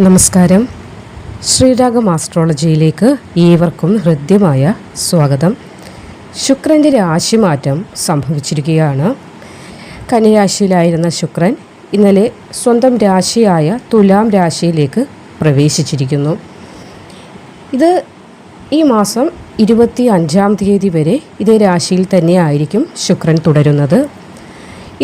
നമസ്കാരം. ശ്രീരാഗം ആസ്ട്രോളജിയിലേക്ക് ഏവർക്കും ഹൃദ്യമായ സ്വാഗതം. ശുക്രന്റെ രാശിമാറ്റം സംഭവിച്ചിരിക്കുകയാണ്. കന്യരാശിയിലായിരുന്ന ശുക്രൻ ഇന്നലെ സ്വന്തം രാശിയായ തുലാം രാശിയിലേക്ക് പ്രവേശിച്ചിരിക്കുന്നു. ഇത് ഈ മാസം ഇരുപത്തി അഞ്ചാം തീയതി വരെ ഇതേ രാശിയിൽ തന്നെയായിരിക്കും ശുക്രൻ തുടരുന്നത്.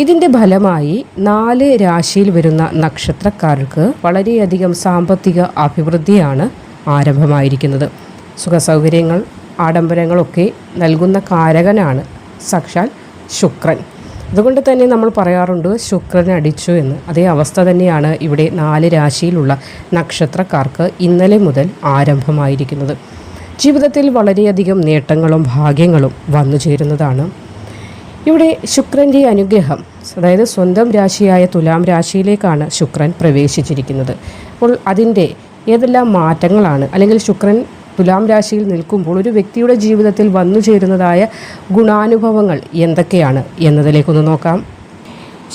ഇതിന്റെ ഫലമായി നാല് രാശിയിൽ വരുന്ന നക്ഷത്രക്കാർക്ക് വളരെയധികം സാമ്പത്തിക അഭിവൃദ്ധിയാണ് ആരംഭമായിരിക്കുന്നത്. സുഖസൗകര്യങ്ങൾ ആഡംബരങ്ങളൊക്കെ നൽകുന്ന കാരകനാണ് സാക്ഷാൽ ശുക്രൻ. അതുകൊണ്ട് തന്നെ നമ്മൾ പറയാറുണ്ട് ശുക്രൻ അടിച്ചു എന്ന്. അതേ അവസ്ഥ തന്നെയാണ് ഇവിടെ നാല് രാശിയിലുള്ള നക്ഷത്രക്കാർക്ക് ഇന്നലെ മുതൽ ആരംഭമായിരിക്കുന്നത്. ജീവിതത്തിൽ വളരെയധികം നേട്ടങ്ങളും ഭാഗ്യങ്ങളും വന്നു ചേരുന്നതാണ് ഇവിടെ ശുക്രന്റെ അനുഗ്രഹം അതായത് സ്വന്തം രാശിയായ തുലാം രാശിയിലേക്കാണ് ശുക്രൻ പ്രവേശിച്ചിരിക്കുന്നത്. അപ്പോൾ അതിന്റെ ഏതെല്ലാം മാറ്റങ്ങളാണ്? അല്ലെങ്കിൽ ശുക്രൻ തുലാം രാശിയിൽ നിൽക്കുമ്പോൾ ഒരു വ്യക്തിയുടെ ജീവിതത്തിൽ വന്നു ചേരുന്നതായ ഗുണാനുഭവങ്ങൾ എന്തൊക്കെയാണ് എന്നതിലേക്കൊന്ന് നോക്കാം.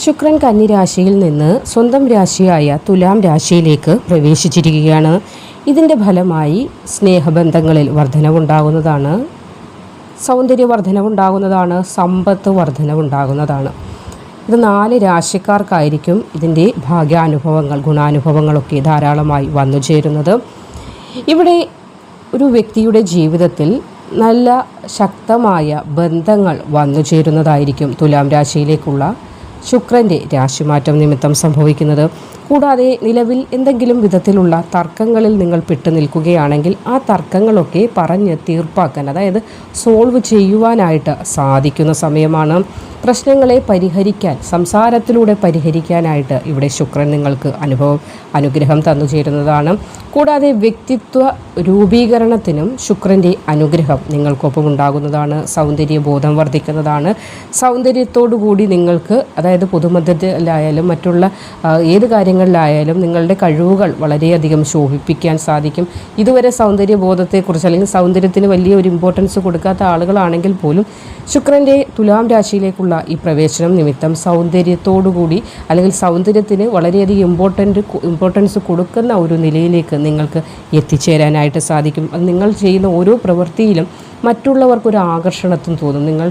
ശുക്രൻ കന്നിരാശിയിൽ നിന്ന് സ്വന്തം രാശിയായ തുലാം രാശിയിലേക്ക് പ്രവേശിച്ചിരിക്കുകയാണ്. ഇതിന്റെ ഫലമായി സ്നേഹബന്ധങ്ങളിൽ വർധനവുണ്ടാകുന്നതാണ്. സൗന്ദര്യ വർധനവുണ്ടാകുന്നതാണ് സമ്പത്ത് വർധനവുണ്ടാകുന്നതാണ് ഇത് നാല് രാശിക്കാർക്കായിരിക്കും ഇതിന്റെ ഭാഗ്യാനുഭവങ്ങൾ ഗുണാനുഭവങ്ങളൊക്കെ ധാരാളമായി വന്നു ചേരുന്നത്. ഇവിടെ ഒരു വ്യക്തിയുടെ ജീവിതത്തിൽ നല്ല ശക്തമായ ബന്ധങ്ങൾ വന്നു ചേരുന്നതായിരിക്കും തുലാം രാശിയിലേക്കുള്ള ശുക്രന്റെ രാശിമാറ്റം നിമിത്തം സംഭവിക്കുന്നത്. കൂടാതെ നിലവിൽ എന്തെങ്കിലും വിധത്തിലുള്ള തർക്കങ്ങളിൽ നിങ്ങൾ പെട്ടു നിൽക്കുകയാണെങ്കിൽ ആ തർക്കങ്ങളൊക്കെ പറഞ്ഞ് തീർപ്പാക്കാൻ അതായത് സോൾവ് ചെയ്യുവാനായിട്ട് സാധിക്കുന്ന സമയമാണ്. പ്രശ്നങ്ങളെ പരിഹരിക്കാൻ സംസാരത്തിലൂടെ പരിഹരിക്കാനായിട്ട് ഇവിടെ ശുക്രൻ നിങ്ങൾക്ക് അനുഭവം അനുഗ്രഹം തന്നു ചേരുന്നതാണ്. കൂടാതെ വ്യക്തിത്വ രൂപീകരണത്തിനും ശുക്രന്റെ അനുഗ്രഹം നിങ്ങൾക്കൊപ്പം ഉണ്ടാകുന്നതാണ്. സൗന്ദര്യബോധം വർദ്ധിക്കുന്നതാണ്. സൗന്ദര്യത്തോടു കൂടി നിങ്ങൾക്ക് അതായത് പൊതുമധ്യത്തിലായാലും മറ്റുള്ള ഏത് ഏത് കാര്യങ്ങളിലായാലും നിങ്ങളുടെ കഴിവുകൾ വളരെയധികം ശോഭിപ്പിക്കാൻ സാധിക്കും. ഇതുവരെ സൗന്ദര്യബോധത്തെക്കുറിച്ച് അല്ലെങ്കിൽ സൗന്ദര്യത്തിന് വലിയ ഒരു ഇമ്പോർട്ടൻസ് കൊടുക്കാത്ത ആളുകളാണെങ്കിൽ പോലും ശുക്രന്റെ തുലാം രാശിയിലേക്കുള്ള ഈ പ്രവേശനം നിമിത്തം സൗന്ദര്യത്തോടുകൂടി അല്ലെങ്കിൽ സൗന്ദര്യത്തിന് വളരെയധികം ഇമ്പോർട്ടന്റ് ഇമ്പോർട്ടൻസ് കൊടുക്കുന്ന ഒരു നിലയിലേക്ക് നിങ്ങൾക്ക് എത്തിച്ചേരാനായിട്ട് സാധിക്കും. നിങ്ങൾ ചെയ്യുന്ന ഓരോ പ്രവൃത്തിയിലും മറ്റുള്ളവർക്കൊരു ആകർഷണത്വം തോന്നും. നിങ്ങൾ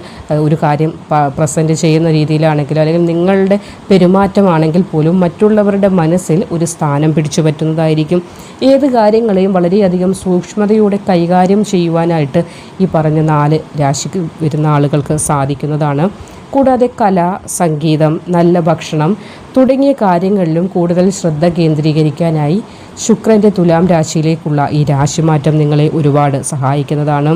ഒരു കാര്യം പ്രസന്റ് ചെയ്യുന്ന രീതിയിലാണെങ്കിൽ അല്ലെങ്കിൽ നിങ്ങളുടെ പെരുമാറ്റമാണെങ്കിൽ പോലും മറ്റുള്ളവരുടെ മനസ്സിൽ ഒരു സ്ഥാനം പിടിച്ചു പറ്റുന്നതായിരിക്കും. ഏത് കാര്യങ്ങളെയും വളരെയധികം സൂക്ഷ്മതയോടെ കൈകാര്യം ചെയ്യുവാനായിട്ട് ഈ പറഞ്ഞ നാല് രാശിക്ക് വരുന്ന ആളുകൾക്ക് സാധിക്കുന്നതാണ്. കൂടാതെ കല സംഗീതം നല്ല ഭക്ഷണം തുടങ്ങിയ കാര്യങ്ങളിലും കൂടുതൽ ശ്രദ്ധ കേന്ദ്രീകരിക്കാനായി ശുക്രന്റെ തുലാം രാശിയിലേക്കുള്ള ഈ രാശിമാറ്റം നിങ്ങളെ ഒരുപാട് സഹായിക്കുന്നതാണ്.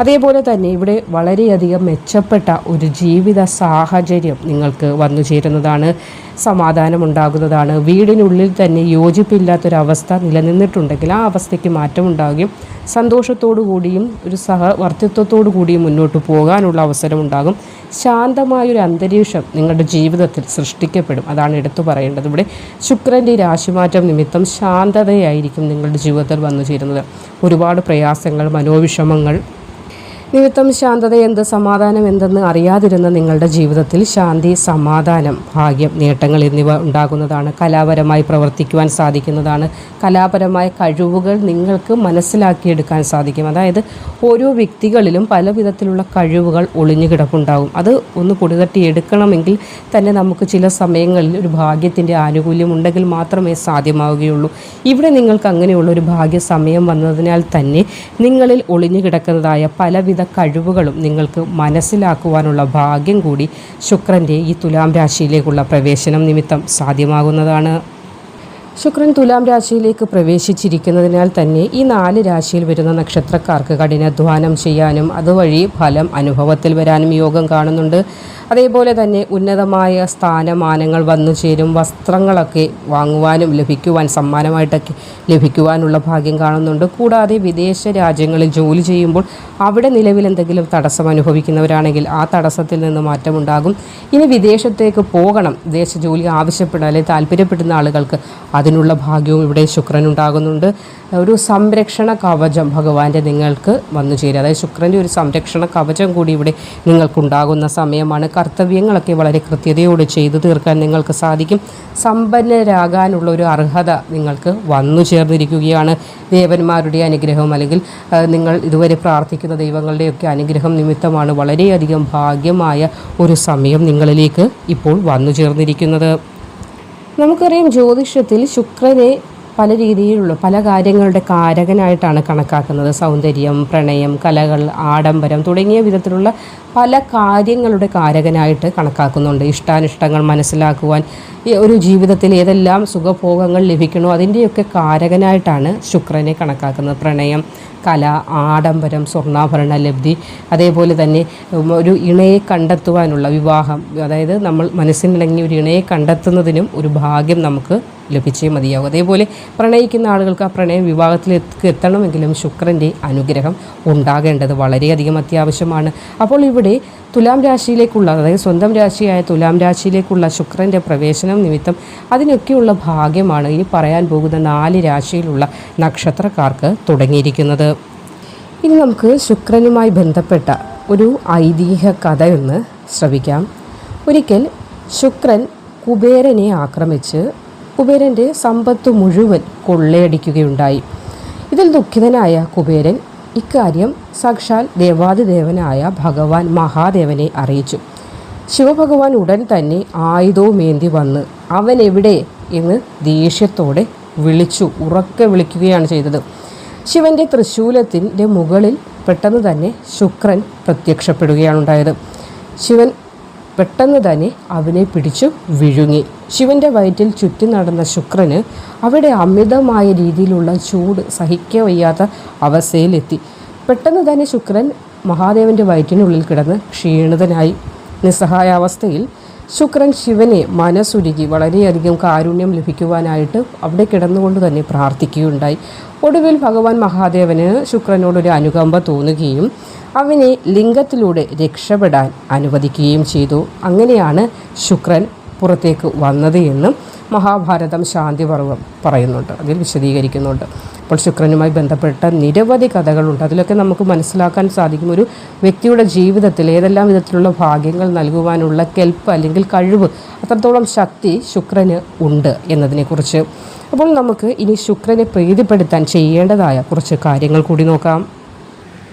അതേപോലെ തന്നെ ഇവിടെ വളരെയധികം മെച്ചപ്പെട്ട ഒരു ജീവിത സാഹചര്യം നിങ്ങൾക്ക് വന്നു ചേരുന്നതാണ്. സമാധാനമുണ്ടാകുന്നതാണ്. വീടിനുള്ളിൽ തന്നെ യോജിപ്പില്ലാത്തൊരവസ്ഥ നിലനിന്നിട്ടുണ്ടെങ്കിൽ ആ അവസ്ഥയ്ക്ക് മാറ്റമുണ്ടാകുകയും സന്തോഷത്തോടു കൂടിയും ഒരു സഹവർത്തിത്വത്തോടു കൂടിയും മുന്നോട്ട് പോകാനുള്ള അവസരമുണ്ടാകും. ശാന്തമായൊരു അന്തരീക്ഷം നിങ്ങളുടെ ജീവിതത്തിൽ സൃഷ്ടിക്കപ്പെടും. അതാണ് എടുത്തു പറയേണ്ടത് ഇവിടെ. ശുക്രന്റെ രാശിമാറ്റം നിമിത്തം ശാന്തതയായിരിക്കും നിങ്ങളുടെ ജീവിതത്തിൽ വന്നു ചേരുന്നത്. ഒരുപാട് പ്രയാസങ്ങൾ മനോവിഷമങ്ങൾ നിമിത്തം ശാന്തത എന്ത് സമാധാനം എന്തെന്ന് അറിയാതിരുന്ന നിങ്ങളുടെ ജീവിതത്തിൽ ശാന്തി സമാധാനം ഭാഗ്യം നേട്ടങ്ങൾ എന്നിവ ഉണ്ടാകുന്നതാണ്. കലാപരമായി പ്രവർത്തിക്കുവാൻ സാധിക്കുന്നതാണ്. കലാപരമായ കഴിവുകൾ നിങ്ങൾക്ക് മനസ്സിലാക്കിയെടുക്കാൻ സാധിക്കും. അതായത് ഓരോ വ്യക്തികളിലും പല വിധത്തിലുള്ള കഴിവുകൾ ഒളിഞ്ഞു കിടപ്പുണ്ടാകും അത് ഒന്ന് പൊടിതട്ടി എടുക്കണമെങ്കിൽ തന്നെ നമുക്ക് ചില സമയങ്ങളിൽ ഒരു ഭാഗ്യത്തിന്റെ ആനുകൂല്യം ഉണ്ടെങ്കിൽ മാത്രമേ സാധ്യമാവുകയുള്ളൂ. ഇവിടെ നിങ്ങൾക്ക് അങ്ങനെയുള്ള ഒരു ഭാഗ്യ സമയം വന്നതിനാൽ തന്നെ നിങ്ങളിൽ ഒളിഞ്ഞു കിടക്കുന്നതായ പലവിധ കഴിവുകളും നിങ്ങൾക്ക് മനസ്സിലാക്കുവാനുള്ള ഭാഗ്യം കൂടി ശുക്രന്റെ ഈ തുലാം രാശിയിലേക്കുള്ള പ്രവേശനം നിമിത്തം സാധ്യമാകുന്നതാണ്. ശുക്രൻ തുലാം രാശിയിലേക്ക് പ്രവേശിച്ചിരിക്കുന്നതിനാൽ തന്നെ ഈ നാല് രാശിയിൽ വരുന്ന നക്ഷത്രക്കാർക്ക് കഠിനാധ്വാനം ചെയ്യാനും അതുവഴി ഫലം അനുഭവത്തിൽ വരാനും യോഗം കാണുന്നുണ്ട്. അതേപോലെ തന്നെ ഉന്നതമായ സ്ഥാനമാനങ്ങൾ വന്നു ചേരും. വസ്ത്രങ്ങളൊക്കെ വാങ്ങുവാനും ലഭിക്കുവാൻ സമ്മാനമായിട്ടൊക്കെ ലഭിക്കുവാനുള്ള ഭാഗ്യം കാണുന്നുണ്ട്. കൂടാതെ വിദേശ രാജ്യങ്ങളിൽ ജോലി ചെയ്യുമ്പോൾ അവിടെ നിലവിൽ എന്തെങ്കിലും തടസ്സം അനുഭവിക്കുന്നവരാണെങ്കിൽ ആ തടസ്സത്തിൽ നിന്ന് മാറ്റമുണ്ടാകും. ഇനി വിദേശത്തേക്ക് പോകണം. വിദേശ ജോലി ആവശ്യപ്പെടുന്ന അല്ലെങ്കിൽ താല്പര്യപ്പെടുന്ന ആളുകൾക്ക് അതിന് അതിനുള്ള ഭാഗ്യവും ഇവിടെ ശുക്രൻ ഉണ്ടാകുന്നുണ്ട് ഒരു സംരക്ഷണ കവചം ഭഗവാന്റെ നിങ്ങൾക്ക് വന്നു ചേരും അതായത് ശുക്രന്റെ ഒരു സംരക്ഷണ കവചം കൂടി ഇവിടെ നിങ്ങൾക്കുണ്ടാകുന്ന സമയമാണ്. കർത്തവ്യങ്ങളൊക്കെ വളരെ കൃത്യതയോടെ ചെയ്തു തീർക്കാൻ നിങ്ങൾക്ക് സാധിക്കും. സമ്പന്നരാകാനുള്ള ഒരു അർഹത നിങ്ങൾക്ക് വന്നു ചേർന്നിരിക്കുകയാണ്. ദേവന്മാരുടെ അനുഗ്രഹം അല്ലെങ്കിൽ നിങ്ങൾ ഇതുവരെ പ്രാർത്ഥിക്കുന്ന ദൈവങ്ങളുടെയൊക്കെ അനുഗ്രഹം നിമിത്തമാണ് വളരെയധികം ഭാഗ്യമായ ഒരു സമയം നിങ്ങളിലേക്ക് ഇപ്പോൾ വന്നു ചേർന്നിരിക്കുന്നത്. നമുക്കറിയാം ജ്യോതിഷത്തിൽ ശുക്രനെ പല രീതിയിലുള്ള പല കാര്യങ്ങളുടെ കാരകനായിട്ടാണ് കണക്കാക്കുന്നത്. സൗന്ദര്യം പ്രണയം കലകൾ ആഡംബരം തുടങ്ങിയ വിധത്തിലുള്ള പല കാര്യങ്ങളുടെ കാരകനായിട്ട് കണക്കാക്കുന്നുണ്ട്. ഇഷ്ടാനിഷ്ടങ്ങൾ മനസ്സിലാക്കുവാൻ ഒരു ജീവിതത്തിൽ ഏതെല്ലാം സുഖഭോഗങ്ങൾ ലഭിക്കണോ അതിന്റെയൊക്കെ കാരകനായിട്ടാണ് ശുക്രനെ കണക്കാക്കുന്നത്. പ്രണയം കല ആഡംബരം സ്വർണാഭരണ ലബ്ധി അതേപോലെ തന്നെ ഒരു ഇണയെ കണ്ടെത്തുവാനുള്ള വിവാഹം അതായത് നമ്മൾ മനസ്സിനിണങ്ങിയ ഒരു ഇണയെ കണ്ടെത്തുന്നതിനും ഒരു ഭാഗ്യം നമുക്ക് ലഭിച്ചേ മതിയാകും അതേപോലെ പ്രണയിക്കുന്ന ആളുകൾക്ക് ആ പ്രണയം വിവാഹത്തിലേക്ക് എത്തണമെങ്കിലും ശുക്രന്റെ അനുഗ്രഹം ഉണ്ടാകേണ്ടത് വളരെയധികം അത്യാവശ്യമാണ്. അപ്പോൾ ഇവിടെ തുലാം രാശിയിലേക്കുള്ള അതായത് സ്വന്തം രാശിയായ തുലാം രാശിയിലേക്കുള്ള ശുക്രന്റെ പ്രവേശനം നിമിത്തം അതിനൊക്കെയുള്ള ഭാഗ്യമാണ് ഇനി പറയാൻ പോകുന്ന നാല് രാശിയിലുള്ള നക്ഷത്രക്കാർക്ക് തുടങ്ങിയിരിക്കുന്നത്. ഇനി നമുക്ക് ശുക്രനുമായി ബന്ധപ്പെട്ട ഒരു ഐതിഹ്യ കഥയൊന്ന് ശ്രവിക്കാം. ഒരിക്കൽ ശുക്രൻ കുബേരനെ ആക്രമിച്ച് കുബേരന്റെ സമ്പത്ത് മുഴുവൻ കൊള്ളയടിക്കുകയുണ്ടായി. ഇതിൽ ദുഃഖിതനായ കുബേരൻ ഇക്കാര്യം സാക്ഷാൽ ദേവാദിദേവനായ ഭഗവാൻ മഹാദേവനെ അറിയിച്ചു. ശിവഭഗവാൻ ഉടൻ തന്നെ ആയുധവുമേന്തി വന്ന് അവൻ എവിടെ എന്ന് ദേഷ്യത്തോടെ വിളിച്ചു ഉറക്കെ വിളിക്കുകയാണ് ചെയ്തത്. ശിവന്റെ തൃശൂലത്തിന്റെ മുകളിൽ പെട്ടെന്ന് തന്നെ ശുക്രൻ പ്രത്യക്ഷപ്പെടുകയാണുണ്ടായത് ശിവൻ പെട്ടെന്ന് തന്നെ അവനെ പിടിച്ചു വിഴുങ്ങി. ശിവന്റെ വയറ്റിൽ ചുറ്റി നടന്ന ശുക്രന് അവിടെ അമിതമായ രീതിയിലുള്ള ചൂട് സഹിക്കാൻ വയ്യാത്ത അവസ്ഥയിലെത്തി. പെട്ടെന്ന് തന്നെ ശുക്രൻ മഹാദേവന്റെ വയറ്റിനുള്ളിൽ കിടന്ന് ക്ഷീണിതനായി. നിസ്സഹായാവസ്ഥയിൽ ശുക്രൻ ശിവനെ മനസ്സുരുകി വളരെയധികം കാരുണ്യം ലഭിക്കുവാനായിട്ട് അവിടെ കിടന്നുകൊണ്ട് തന്നെ പ്രാർത്ഥിക്കുകയുണ്ടായി. ഒടുവിൽ ഭഗവാൻ മഹാദേവന് ശുക്രനോടൊരു അനുകമ്പ തോന്നുകയും അവനെ ലിംഗത്തിലൂടെ രക്ഷപ്പെടാൻ അനുവദിക്കുകയും ചെയ്തു. അങ്ങനെയാണ് ശുക്രൻ പുറത്തേക്ക് വന്നത് എന്നും മഹാഭാരതം ശാന്തിപർവം പറയുന്നുണ്ട്. അതിൽ വിശദീകരിക്കുന്നുണ്ട്. അപ്പോൾ ശുക്രനുമായി ബന്ധപ്പെട്ട നിരവധി കഥകളുണ്ട്. അതിലൊക്കെ നമുക്ക് മനസ്സിലാക്കാൻ സാധിക്കും. ഒരു വ്യക്തിയുടെ ജീവിതത്തിൽ ഏതെല്ലാം വിധത്തിലുള്ള ഭാഗ്യങ്ങൾ നൽകുവാനുള്ള കെൽപ്പ് അല്ലെങ്കിൽ കഴിവ് അത്രത്തോളം ശക്തി ശുക്രന് ഉണ്ട് എന്നതിനെക്കുറിച്ച്. അപ്പോൾ നമുക്ക് ഇനി ശുക്രനെ പ്രീതിപ്പെടുത്താൻ ചെയ്യേണ്ടതായ കുറച്ച് കാര്യങ്ങൾ കൂടി നോക്കാം.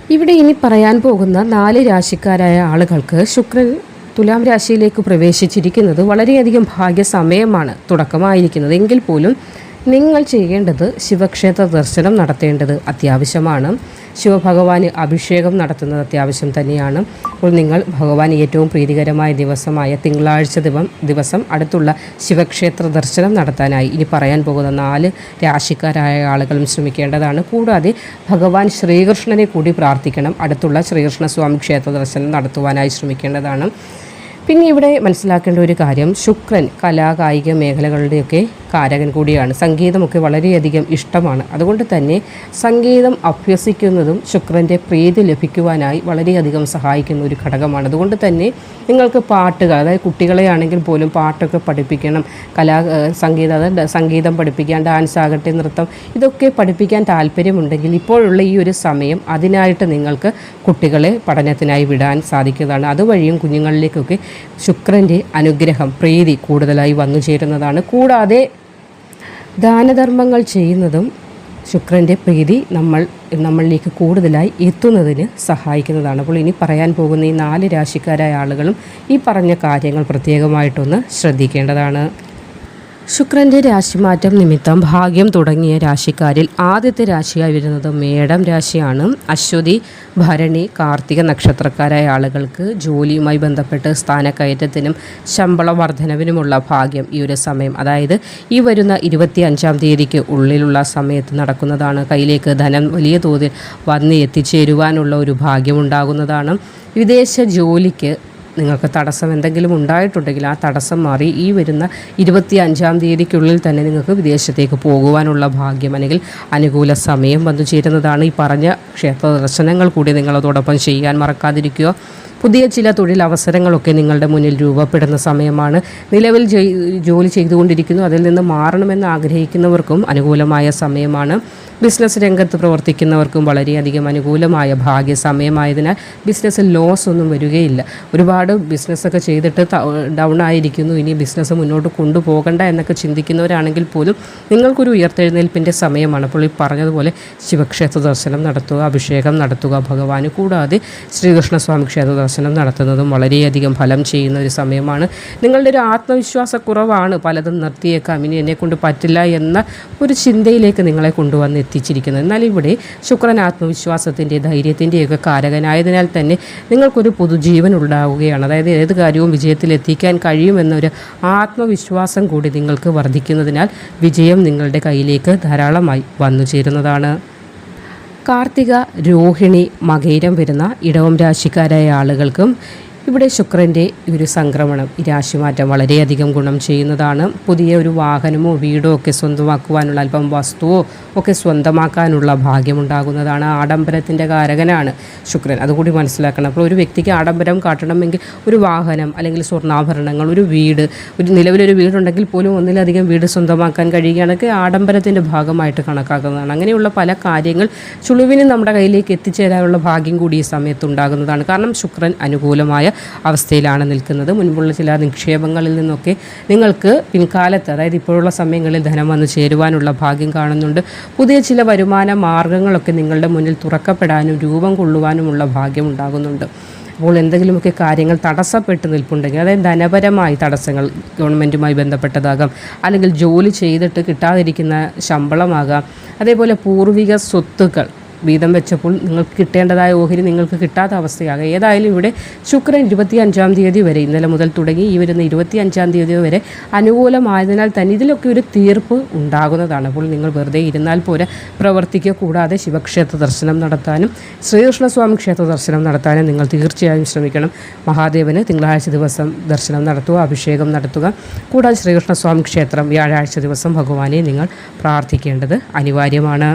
ഇവിടെ ഇനി പറയാൻ പോകുന്ന നാല് രാശിക്കാരായ ആളുകൾക്ക് ശുക്രൻ തുലാം രാശിയിലേക്ക് പ്രവേശിച്ചിരിക്കുന്നത് വളരെയധികം ഭാഗ്യസമയമാണ് തുടക്കമായിരിക്കുന്നത്. എങ്കിൽ പോലും നിങ്ങൾ ചെയ്യേണ്ടത് ശിവക്ഷേത്ര ദർശനം നടത്തേണ്ടത് അത്യാവശ്യമാണ്. ശിവഭഗവാന് അഭിഷേകം നടത്തുന്നത് അത്യാവശ്യം തന്നെയാണ്. അപ്പോൾ നിങ്ങൾ ഭഗവാൻ ഏറ്റവും പ്രീതികരമായ ദിവസമായ തിങ്കളാഴ്ച ദിവം ദിവസം അടുത്തുള്ള ശിവക്ഷേത്ര ദർശനം നടത്താനായി ഇനി പറയാൻ പോകുന്ന നാല് രാശിക്കാരായ ആളുകളും ശ്രമിക്കേണ്ടതാണ്. കൂടാതെ ഭഗവാൻ ശ്രീകൃഷ്ണനെ കൂടി പ്രാർത്ഥിക്കണം. അടുത്തുള്ള ശ്രീകൃഷ്ണസ്വാമി ക്ഷേത്ര ദർശനം നടത്തുവാനായി ശ്രമിക്കേണ്ടതാണ്. പിന്നെ ഇവിടെ മനസ്സിലാക്കേണ്ട ഒരു കാര്യം. ശുക്രൻ കലാകായിക മേഖലകളുടെയൊക്കെ കാരകൻ കൂടിയാണ്. സംഗീതമൊക്കെ വളരെയധികം ഇഷ്ടമാണ്. അതുകൊണ്ട് തന്നെ സംഗീതം അഭ്യസിക്കുന്നതും ശുക്രന്റെ പ്രീതി ലഭിക്കുവാനായി വളരെയധികം സഹായിക്കുന്ന ഒരു ഘടകമാണ്. അതുകൊണ്ട് തന്നെ നിങ്ങൾക്ക് പാട്ടുകൾ അതായത് കുട്ടികളെ ആണെങ്കിൽ പോലും പാട്ടൊക്കെ പഠിപ്പിക്കണം. കലാ സംഗീത സംഗീതം പഠിപ്പിക്കാൻ ഡാൻസ് ആകട്ടെ നൃത്തം ഇതൊക്കെ പഠിപ്പിക്കാൻ താല്പര്യമുണ്ടെങ്കിൽ ഇപ്പോഴുള്ള ഈ ഒരു സമയം അതിനായിട്ട് നിങ്ങൾക്ക് കുട്ടികളെ പഠനത്തിനായി വിടാൻ സാധിക്കുന്നതാണ്. അതുവഴിയും കുഞ്ഞുങ്ങളിലേക്കൊക്കെ ശുക്രന്റെ അനുഗ്രഹം പ്രീതി കൂടുതലായി വന്നു ചേരുന്നതാണ് കൂടാതെ ദാനധർമ്മങ്ങൾ ചെയ്യുന്നതും ശുക്രന്റെ പ്രീതി നമ്മൾ നമ്മളിലേക്ക് കൂടുതലായി എത്തുന്നതിന് സഹായിക്കുന്നതാണ്. അപ്പോൾ ഇനി പറയാൻ പോകുന്ന ഈ നാല് രാശിക്കാരായ ആളുകളും ഈ പറഞ്ഞ കാര്യങ്ങൾ പ്രത്യേകമായിട്ടൊന്ന് ശ്രദ്ധിക്കേണ്ടതാണ്. ശുക്രന്റെ രാശിമാറ്റം നിമിത്തം ഭാഗ്യം തുടങ്ങിയ രാശിക്കാരിൽ ആദ്യത്തെ രാശിയായി വരുന്നത് മേടം രാശിയാണ്. അശ്വതി ഭരണി കാർത്തിക നക്ഷത്രക്കാരായ ആളുകൾക്ക് ജോലിയുമായി ബന്ധപ്പെട്ട് സ്ഥാനക്കയറ്റത്തിനും ശമ്പള വർധനവിനുമുള്ള ഭാഗ്യം ഈ ഒരു സമയം അതായത് ഈ വരുന്ന ഇരുപത്തി അഞ്ചാം തീയതിക്ക് ഉള്ളിലുള്ള സമയത്ത് നടക്കുന്നതാണ്. കയ്യിലേക്ക് ധനം വലിയ തോതിൽ വന്ന് എത്തിച്ചേരുവാനുള്ള ഒരു ഭാഗ്യമുണ്ടാകുന്നതാണ് വിദേശ ജോലിക്ക് നിങ്ങൾക്ക് തടസ്സം എന്തെങ്കിലും ഉണ്ടായിട്ടുണ്ടെങ്കിൽ ആ തടസ്സം മാറി ഈ വരുന്ന ഇരുപത്തി അഞ്ചാം തീയതിക്കുള്ളിൽ തന്നെ നിങ്ങൾക്ക് വിദേശത്തേക്ക് പോകുവാനുള്ള ഭാഗ്യം അല്ലെങ്കിൽ അനുകൂല സമയം വന്നു ചേരുന്നതാണ് ഈ പറഞ്ഞ ക്ഷേത്ര ദർശനങ്ങൾ കൂടി നിങ്ങളതോടൊപ്പം ചെയ്യാൻ മറക്കാതിരിക്കുക. പുതിയ ചില തൊഴിലവസരങ്ങളൊക്കെ നിങ്ങളുടെ മുന്നിൽ രൂപപ്പെടുന്ന സമയമാണ്. നിലവിൽ ജോലി ചെയ്തുകൊണ്ടിരിക്കുന്നു. അതിൽ നിന്ന് മാറണമെന്ന് ആഗ്രഹിക്കുന്നവർക്കും അനുകൂലമായ സമയമാണ്. ബിസിനസ് രംഗത്ത് പ്രവർത്തിക്കുന്നവർക്കും വളരെയധികം അനുകൂലമായ ഭാഗ്യ സമയമായതിനാൽ ബിസിനസ്സിൽ ലോസ് ഒന്നും വരികയില്ല. ഒരുപാട് ബിസിനസ്സൊക്കെ ചെയ്തിട്ട് ഡൗൺ ആയിരിക്കുന്നു. ഇനി ബിസിനസ് മുന്നോട്ട് കൊണ്ടുപോകണ്ട എന്നൊക്കെ ചിന്തിക്കുന്നവരാണെങ്കിൽ പോലും നിങ്ങൾക്കൊരു ഉയർത്തെഴുന്നേൽപ്പിന്റെ സമയമാണ്. അപ്പോൾ ഈ പറഞ്ഞതുപോലെ ശിവക്ഷേത്ര ദർശനം നടത്തുക അഭിഷേകം നടത്തുക ഭഗവാന് കൂടാതെ ശ്രീകൃഷ്ണസ്വാമി ക്ഷേത്ര ദർശനം നടത്തുന്നതും വളരെയധികം ഫലം ചെയ്യുന്ന ഒരു സമയമാണ്. നിങ്ങളുടെ ഒരു ആത്മവിശ്വാസക്കുറവാണ് പലതും നിർത്തിയേക്കാം. ഇനി എന്നെ കൊണ്ട് പറ്റില്ല എന്ന ഒരു ചിന്തയിലേക്ക് നിങ്ങളെ കൊണ്ടുവന്ന് എത്തിച്ചിരിക്കുന്നത് എന്നാൽ ഇവിടെ ശുക്രൻ ആത്മവിശ്വാസത്തിന്റെ ധൈര്യത്തിന്റെയൊക്കെ കാരകനായതിനാൽ തന്നെ നിങ്ങൾക്കൊരു പുതുജീവൻ ഉണ്ടാവുകയാണ്. അതായത് ഏത് കാര്യവും വിജയത്തിലെത്തിക്കാൻ കഴിയുമെന്നൊരു ആത്മവിശ്വാസം കൂടി നിങ്ങൾക്ക് വർദ്ധിക്കുന്നതിനാൽ വിജയം നിങ്ങളുടെ കയ്യിലേക്ക് ധാരാളമായി വന്നു ചേരുന്നതാണ്. കാർത്തിക രോഹിണി മകയിരം വരുന്ന ഇടവം രാശിക്കാരായ ആളുകൾക്കും ഇവിടെ ശുക്രന്റെ ഒരു സംക്രമണം ഈ രാശിമാറ്റം വളരെയധികം ഗുണം ചെയ്യുന്നതാണ്. പുതിയ ഒരു വാഹനമോ വീടോ ഒക്കെ സ്വന്തമാക്കുവാനുള്ള അല്പം വസ്തുവോ ഒക്കെ സ്വന്തമാക്കാനുള്ള ഭാഗ്യമുണ്ടാകുന്നതാണ്. ആഡംബരത്തിന്റെ കാരകനാണ് ശുക്രൻ. അതുകൂടി മനസ്സിലാക്കണം. അപ്പോൾ ഒരു വ്യക്തിക്ക് ആഡംബരം കാട്ടണമെങ്കിൽ ഒരു വാഹനം അല്ലെങ്കിൽ സ്വർണാഭരണങ്ങൾ ഒരു വീട് ഒരു നിലവിലൊരു വീടുണ്ടെങ്കിൽ പോലും ഒന്നിലധികം വീട് സ്വന്തമാക്കാൻ കഴിയുകയാണെങ്കിൽ ആഡംബരത്തിന്റെ ഭാഗമായിട്ട് കണക്കാക്കുന്നതാണ്. അങ്ങനെയുള്ള പല കാര്യങ്ങൾ ചുളുവിന് നമ്മുടെ കയ്യിലേക്ക് എത്തിച്ചേരാനുള്ള ഭാഗ്യം കൂടി ഈ സമയത്ത് ഉണ്ടാകുന്നതാണ്. കാരണം ശുക്രൻ അനുകൂലമായ അവസ്ഥയിലാണ് നിൽക്കുന്നത്. മുൻപുള്ള ചില നിക്ഷേപങ്ങളിൽ നിന്നൊക്കെ നിങ്ങൾക്ക് പിൻകാലത്ത് അതായത് ഇപ്പോഴുള്ള സമയങ്ങളിൽ ധനം വന്നു ചേരുവാനുള്ള ഭാഗ്യം കാണുന്നുണ്ട്. പുതിയ ചില വരുമാന മാർഗങ്ങളൊക്കെ നിങ്ങളുടെ മുന്നിൽ തുറക്കപ്പെടാനും രൂപം കൊള്ളുവാനുമുള്ള ഭാഗ്യം ഉണ്ടാകുന്നുണ്ട്. അപ്പോൾ എന്തെങ്കിലുമൊക്കെ കാര്യങ്ങൾ തടസ്സപ്പെട്ട് നിൽപ്പുണ്ടെങ്കിൽ അതായത് ധനപരമായി തടസ്സങ്ങൾ ഗവൺമെന്റുമായി ബന്ധപ്പെട്ടതാകാം അല്ലെങ്കിൽ ജോലി ചെയ്തിട്ട് കിട്ടാതിരിക്കുന്ന ശമ്പളമാകാം അതേപോലെ പൂർവിക സ്വത്തുക്കൾ വീതം വെച്ചപ്പോൾ നിങ്ങൾക്ക് കിട്ടേണ്ടതായ ഓഹരി നിങ്ങൾക്ക് കിട്ടാത്ത അവസ്ഥയാകാം. ഏതായാലും ഇവിടെ ശുക്രൻ ഇരുപത്തി അഞ്ചാം തീയതി വരെ ഇന്നലെ മുതൽ തുടങ്ങി ഈ വരുന്ന ഇരുപത്തി അഞ്ചാം തീയതി വരെ അനുകൂലമായതിനാൽ തന്നെ ഇതിലൊക്കെ ഒരു തീർപ്പ് ഉണ്ടാകുന്നതാണ്. അപ്പോൾ നിങ്ങൾ വെറുതെ ഇരുന്നാൽ പോരെ പ്രവർത്തിക്കുക കൂടാതെ ശിവക്ഷേത്ര ദർശനം നടത്താനും ശ്രീകൃഷ്ണസ്വാമി ക്ഷേത്ര ദർശനം നടത്താനും നിങ്ങൾ തീർച്ചയായും ശ്രമിക്കണം. മഹാദേവന് തിങ്കളാഴ്ച ദിവസം ദർശനം നടത്തുക അഭിഷേകം നടത്തുക. കൂടാതെ ശ്രീകൃഷ്ണസ്വാമി ക്ഷേത്രം വ്യാഴാഴ്ച ദിവസം ഭഗവാനെ നിങ്ങൾ പ്രാർത്ഥിക്കേണ്ടത് അനിവാര്യമാണ്.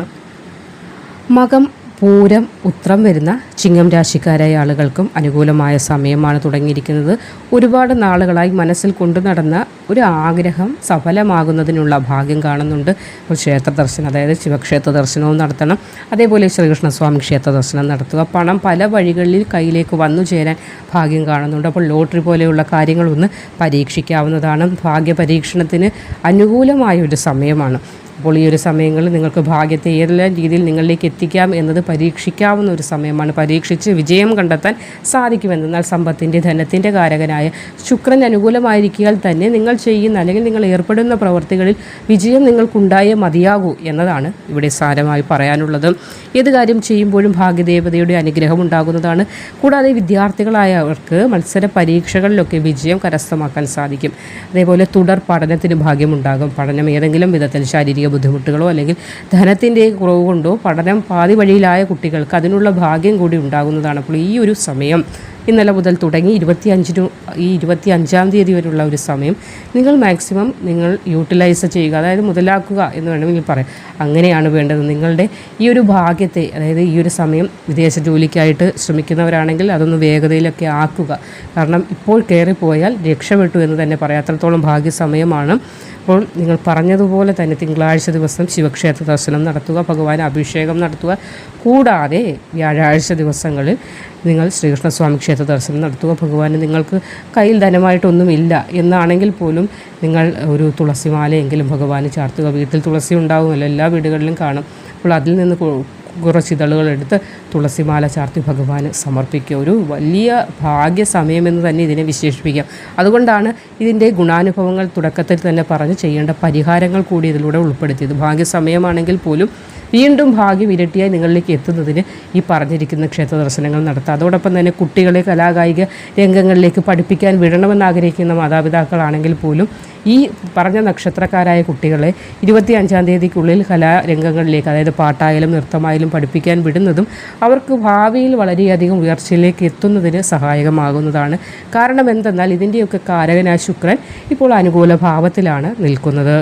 മകം പൂരം ഉത്രം വരുന്ന ചിങ്ങം രാശിക്കാരായ ആളുകൾക്കും അനുകൂലമായ സമയമാണ് തുടങ്ങിയിരിക്കുന്നത്. ഒരുപാട് നാളുകളായി മനസ്സിൽ കൊണ്ടു നടന്ന ഒരു ആഗ്രഹം സഫലമാകുന്നതിനുള്ള ഭാഗ്യം കാണുന്നുണ്ട്. ക്ഷേത്ര ദർശനം അതായത് ശിവക്ഷേത്ര ദർശനവും നടത്തണം. അതേപോലെ ശ്രീകൃഷ്ണസ്വാമി ക്ഷേത്ര ദർശനം നടത്തുക. പണം പല വഴികളിൽ കയ്യിലേക്ക് വന്നു ചേരാൻ ഭാഗ്യം കാണുന്നുണ്ട്. അപ്പോൾ ലോട്ടറി പോലെയുള്ള കാര്യങ്ങളൊന്ന് പരീക്ഷിക്കാവുന്നതാണ്. ഭാഗ്യ പരീക്ഷണത്തിന് അനുകൂലമായ ഒരു സമയമാണ്. അപ്പോൾ ഈ ഒരു സമയങ്ങളിൽ നിങ്ങൾക്ക് ഭാഗ്യത്തെ ഏതെല്ലാം രീതിയിൽ നിങ്ങളിലേക്ക് എത്തിക്കാം എന്നത് പരീക്ഷിക്കാവുന്ന ഒരു സമയമാണ്. പരീക്ഷിച്ച് വിജയം കണ്ടെത്താൻ സാധിക്കുമെന്നാൽ സമ്പത്തിന്റെ ധനത്തിന്റെ കാരകനായ ശുക്രൻ അനുകൂലമായിരിക്കാൽ തന്നെ നിങ്ങൾ ചെയ്യുന്ന അല്ലെങ്കിൽ നിങ്ങൾ ഏർപ്പെടുന്ന പ്രവൃത്തികളിൽ വിജയം നിങ്ങൾക്കുണ്ടായേ മതിയാകൂ എന്നതാണ് ഇവിടെ സാരമായി പറയാനുള്ളത്. ഏത് കാര്യം ചെയ്യുമ്പോഴും ഭാഗ്യദേവതയുടെ അനുഗ്രഹം ഉണ്ടാകുന്നതാണ്. കൂടാതെ വിദ്യാർത്ഥികളായവർക്ക് മത്സര പരീക്ഷകളിലൊക്കെ വിജയം കരസ്ഥമാക്കാൻ സാധിക്കും. അതേപോലെ തുടർ പഠനത്തിന് ഭാഗ്യമുണ്ടാകും പഠനം ഏതെങ്കിലും വിധത്തിൽ ശാരീരിക ബുദ്ധിമുട്ടുകളോ അല്ലെങ്കിൽ ധനത്തിന്റെ കുറവ് കൊണ്ടോ പഠനം പാതി വഴിയിലായ കുട്ടികൾക്ക് അതിനുള്ള ഭാഗ്യം കൂടി ഉണ്ടാകുന്നതാണ് അപ്പോൾ ഈ ഒരു സമയം. ഇന്നലെ മുതൽ തുടങ്ങി ഇരുപത്തി അഞ്ചിനു ഈ ഇരുപത്തി അഞ്ചാം തീയതി വരെയുള്ള ഒരു സമയം. നിങ്ങൾ മാക്സിമം നിങ്ങൾ യൂട്ടിലൈസ് ചെയ്യുക അതായത് മുതലാക്കുക എന്ന് വേണമെങ്കിൽ പറയാം. അങ്ങനെയാണ് വേണ്ടത്. നിങ്ങളുടെ ഈ ഒരു ഭാഗ്യത്തെ അതായത് ഈ ഒരു സമയം വിദേശ ജോലിക്കായിട്ട് ശ്രമിക്കുന്നവരാണെങ്കിൽ അതൊന്ന് വേഗതയിലൊക്കെ ആക്കുക. കാരണം ഇപ്പോൾ കയറിപ്പോയാൽ രക്ഷപ്പെട്ടു എന്ന് തന്നെ പറയാം. അത്രത്തോളം ഭാഗ്യസമയമാണ്. അപ്പോൾ നിങ്ങൾ പറഞ്ഞതുപോലെ തന്നെ തിങ്കളാഴ്ച ദിവസം ശിവക്ഷേത്ര ദർശനം നടത്തുക ഭഗവാൻ അഭിഷേകം നടത്തുക. കൂടാതെ വ്യാഴാഴ്ച ദിവസങ്ങളിൽ നിങ്ങൾ ശ്രീകൃഷ്ണസ്വാമി ക്ഷേത്ര ദർശനം നടത്തുക. ഭഗവാന് നിങ്ങൾക്ക് കയ്യിൽ ധനമായിട്ടൊന്നുമില്ല എന്നാണെങ്കിൽ പോലും നിങ്ങൾ ഒരു തുളസിമാലയെങ്കിലും ഭഗവാന് ചാർത്തുക. വീട്ടിൽ തുളസി ഉണ്ടാകുമല്ലോ എല്ലാ വീടുകളിലും കാണും. അപ്പോൾ അതിൽ നിന്ന് കുറച്ച് ഇതളുകൾ എടുത്ത് തുളസിമാല ചാർത്തി ഭഗവാന് സമർപ്പിക്കുക. ഒരു വലിയ ഭാഗ്യ സമയമെന്ന് തന്നെ ഇതിനെ വിശേഷിപ്പിക്കാം. അതുകൊണ്ടാണ് ഇതിന്റെ ഗുണാനുഭവങ്ങൾ തുടക്കത്തിൽ തന്നെ പറഞ്ഞ് ചെയ്യേണ്ട പരിഹാരങ്ങൾ കൂടി ഇതിലൂടെ ഉൾപ്പെടുത്തിയത്. ഭാഗ്യ സമയമാണെങ്കിൽ പോലും വീണ്ടും ഭാഗ്യം ഇരട്ടിയായി നിങ്ങളിലേക്ക് എത്തുന്നതിന് ഈ പറഞ്ഞിരിക്കുന്ന ക്ഷേത്ര ദർശനങ്ങൾ നടത്താം. അതോടൊപ്പം തന്നെ കുട്ടികളെ കലാകായിക രംഗങ്ങളിലേക്ക് പഠിപ്പിക്കാൻ വിടണമെന്ന് ആഗ്രഹിക്കുന്ന മാതാപിതാക്കളാണെങ്കിൽ പോലും ഈ പറഞ്ഞ നക്ഷത്രക്കാരായ കുട്ടികളെ ഇരുപത്തി അഞ്ചാം തീയതിക്കുള്ളിൽ കലാരംഗങ്ങളിലേക്ക് അതായത് പാട്ടായാലും നൃത്തമായാലും പഠിപ്പിക്കാൻ വിടുന്നതും അവർക്ക് ഭാവിയിൽ വളരെയധികം ഉയർച്ചയിലേക്ക് എത്തുന്നതിന് സഹായകമാകുന്നതാണ്. കാരണം എന്തെന്നാൽ ഇതിന്റെയൊക്കെ കാരകനായ ശുക്രൻ ഇപ്പോൾ അനുകൂല ഭാവത്തിലാണ് നിൽക്കുന്നത്.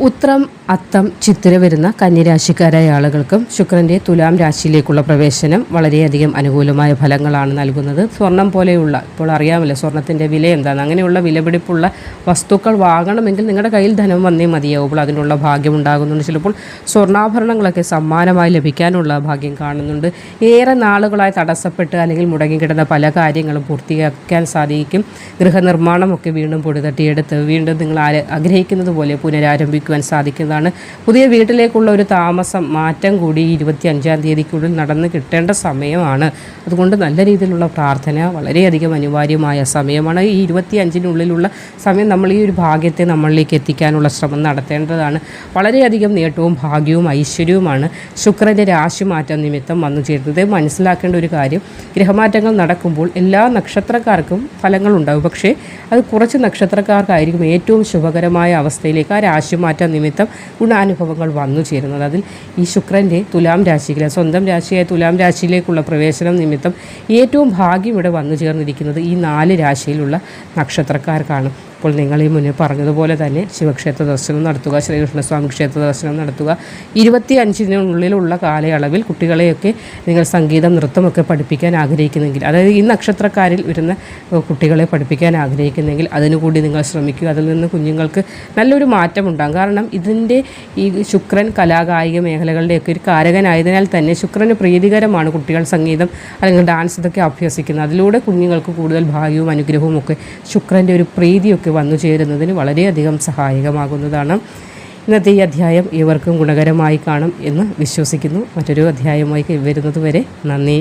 ഉത്രം അത്തം ചിത്തിര വരുന്ന കന്യരാശിക്കാരായ ആളുകൾക്കും ശുക്രന്റെ തുലാം രാശിയിലേക്കുള്ള പ്രവേശനം വളരെയധികം അനുകൂലമായ ഫലങ്ങളാണ് നൽകുന്നത്. സ്വർണം പോലെയുള്ള ഇപ്പോൾ അറിയാമല്ലോ സ്വർണത്തിന്റെ വില എന്താണ്? അങ്ങനെയുള്ള വിലപിടിപ്പുള്ള വസ്തുക്കൾ വാങ്ങണമെങ്കിൽ നിങ്ങളുടെ കയ്യിൽ ധനം വന്നേ മതിയാവുമ്പോൾ അതിനുള്ള ഭാഗ്യം ഉണ്ടാകുന്നുണ്ട്. ചിലപ്പോൾ സ്വർണാഭരണങ്ങളൊക്കെ സമ്മാനമായി ലഭിക്കാനുള്ള ഭാഗ്യം കാണുന്നുണ്ട്. ഏറെ നാളുകളായി തടസ്സപ്പെട്ട് അല്ലെങ്കിൽ മുടങ്ങിക്കിടന്ന പല കാര്യങ്ങളും പൂർത്തിയാക്കാൻ സാധിക്കും. ഗൃഹനിർമ്മാണമൊക്കെ വീണ്ടും പൊടിതട്ടിയെടുത്ത് വീണ്ടും നിങ്ങൾ ആഗ്രഹിക്കുന്നത് പോലെ പുനരാരംഭിക്കുവാൻ സാധിക്കുന്നതാണ് പുതിയ വീട്ടിലേക്കുള്ള ഒരു താമസം മാറ്റം കൂടി ഇരുപത്തി അഞ്ചാം തീയതിക്കുള്ളിൽ നടന്ന് കിട്ടേണ്ട സമയമാണ്. അതുകൊണ്ട് നല്ല രീതിയിലുള്ള പ്രാർത്ഥന വളരെയധികം അനിവാര്യമായ സമയമാണ്. ഈ ഇരുപത്തി അഞ്ചിനുള്ളിലുള്ള സമയം നമ്മൾ ഈ ഒരു ഭാഗ്യത്തെ നമ്മളിലേക്ക് എത്തിക്കാനുള്ള ശ്രമം നടത്തേണ്ടതാണ്. വളരെയധികം നേട്ടവും ഭാഗ്യവും ഐശ്വര്യവുമാണ് ശുക്രന്റെ രാശി മാറ്റം നിമിത്തം വന്നു ചേരുന്നത്. മനസ്സിലാക്കേണ്ട ഒരു കാര്യം ഗ്രഹമാറ്റങ്ങൾ നടക്കുമ്പോൾ എല്ലാ നക്ഷത്രക്കാർക്കും ഫലങ്ങളുണ്ടാവും പക്ഷേ അത് കുറച്ച് നക്ഷത്രക്കാർക്കായിരിക്കും ഏറ്റവും ശുഭകരമായ അവസ്ഥയിലേക്ക് ആ രാശിമാറ്റം നിമിത്തം ഗുണാനുഭവങ്ങൾ വന്നു ചേരുന്നത്. അതിൽ ഈ ശുക്രന്റെ തുലാം രാശിയിലെ സ്വന്തം രാശിയായ തുലാം രാശിയിലേക്കുള്ള പ്രവേശനം നിമിത്തം ഏറ്റവും ഭാഗ്യം ഇവിടെ വന്നു ചേർന്നിരിക്കുന്നത് ഈ നാല് രാശിയിലുള്ള നക്ഷത്രക്കാർക്കാണ്. അപ്പോൾ നിങ്ങൾ ഈ മുന്നേ പറഞ്ഞതുപോലെ തന്നെ ശിവക്ഷേത്ര ദർശനം നടത്തുക ശ്രീകൃഷ്ണസ്വാമി ക്ഷേത്ര ദർശനം നടത്തുക. ഇരുപത്തി അഞ്ചിനുള്ളിലുള്ള കാലയളവിൽ കുട്ടികളെയൊക്കെ നിങ്ങൾ സംഗീതം നൃത്തമൊക്കെ പഠിപ്പിക്കാൻ ആഗ്രഹിക്കുന്നെങ്കിൽ അതായത് ഈ നക്ഷത്രക്കാരിൽ വരുന്ന കുട്ടികളെ പഠിപ്പിക്കാൻ ആഗ്രഹിക്കുന്നെങ്കിൽ അതിനുകൂടി നിങ്ങൾ ശ്രമിക്കുക. അതിൽ നിന്ന് കുഞ്ഞുങ്ങൾക്ക് നല്ലൊരു മാറ്റം ഉണ്ടാകും. കാരണം ഇതിന്റെ ഈ ശുക്രൻ കലാകായിക മേഖലകളുടെയൊക്കെ ഒരു കാരകനായതിനാൽ തന്നെ ശുക്രന് പ്രീതികരമാണ് കുട്ടികൾ സംഗീതം അല്ലെങ്കിൽ ഡാൻസ് ഇതൊക്കെ അഭ്യസിക്കുന്നത്. അതിലൂടെ കുഞ്ഞുങ്ങൾക്ക് കൂടുതൽ ഭാഗ്യവും അനുഗ്രഹവും ഒക്കെ ശുക്രന്റെ ഒരു പ്രീതിയൊക്കെ വന്നു ചേരുന്നതിന് വളരെയധികം സഹായകമാകുന്നതാണ്. ഇന്നത്തെ ഈ അധ്യായം ഇവർക്കും ഗുണകരമായി കാണും എന്ന് വിശ്വസിക്കുന്നു. മറ്റൊരു അധ്യായമായി വരുന്നതുവരെ നന്ദി.